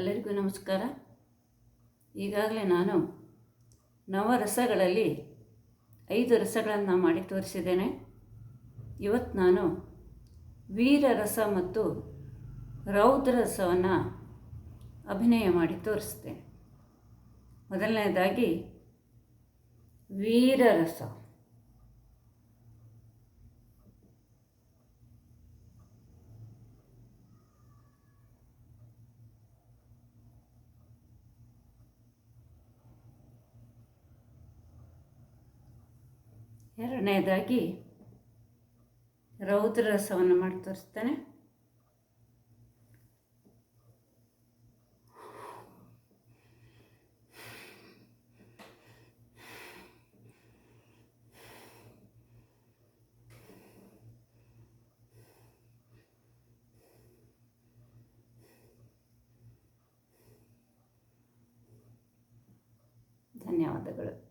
ಎಲ್ಲರಿಗೂ ನಮಸ್ಕಾರ. ಈಗಾಗಲೇ ನಾನು ನವರಸಗಳಲ್ಲಿ ಐದು ರಸಗಳನ್ನು ಮಾಡಿ ತೋರಿಸಿದ್ದೇನೆ. ಇವತ್ತು ನಾನು ವೀರರಸ ಮತ್ತು ರೌದ್ರ ರಸವನ್ನು ಅಭಿನಯ ಮಾಡಿ ತೋರಿಸ್ತೇನೆ. ಮೊದಲನೇದಾಗಿ ವೀರರಸ. ಎರಡನೇದಾಗಿ ರೌದ್ರ ರಸವನ್ನು ಮಾಡಿ ತೋರಿಸ್ತೇನೆ. ಧನ್ಯವಾದಗಳು.